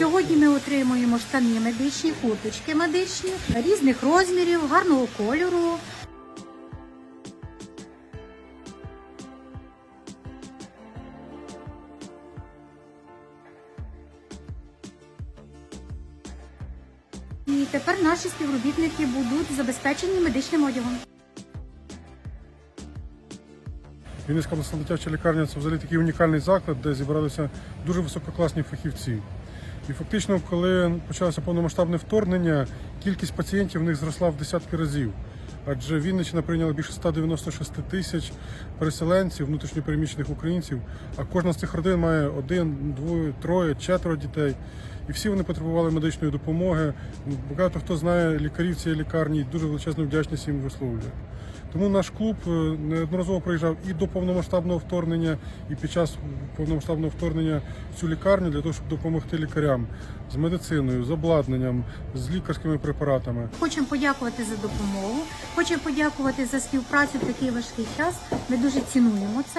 Сьогодні ми отримуємо штани медичні, курточки медичні різних розмірів, гарного кольору. І тепер наші співробітники будуть забезпечені медичним одягом. Вінницька обласна дитяча лікарня це взагалі такий унікальний заклад, де зібралися дуже висококласні фахівці. І фактично, коли почалося повномасштабне вторгнення, кількість пацієнтів в них зросла в десятки разів. Адже Вінниччина прийняла більше 196 тисяч переселенців, внутрішньопереміщених українців, а кожна з цих родин має один, двоє, троє, четверо дітей. І всі вони потребували медичної допомоги. Багато хто знає лікарів цієї лікарні дуже величезну вдячність їм висловлює. Тому наш клуб е, неодноразово приїжджав і до повномасштабного вторгнення, і під час повномасштабного вторгнення в цю лікарню для того, щоб допомогти лікарям з медициною, з обладнанням, з лікарськими препаратами. Хочемо подякувати за допомогу, хочемо подякувати за співпрацю в такий важкий час. Ми дуже цінуємо це.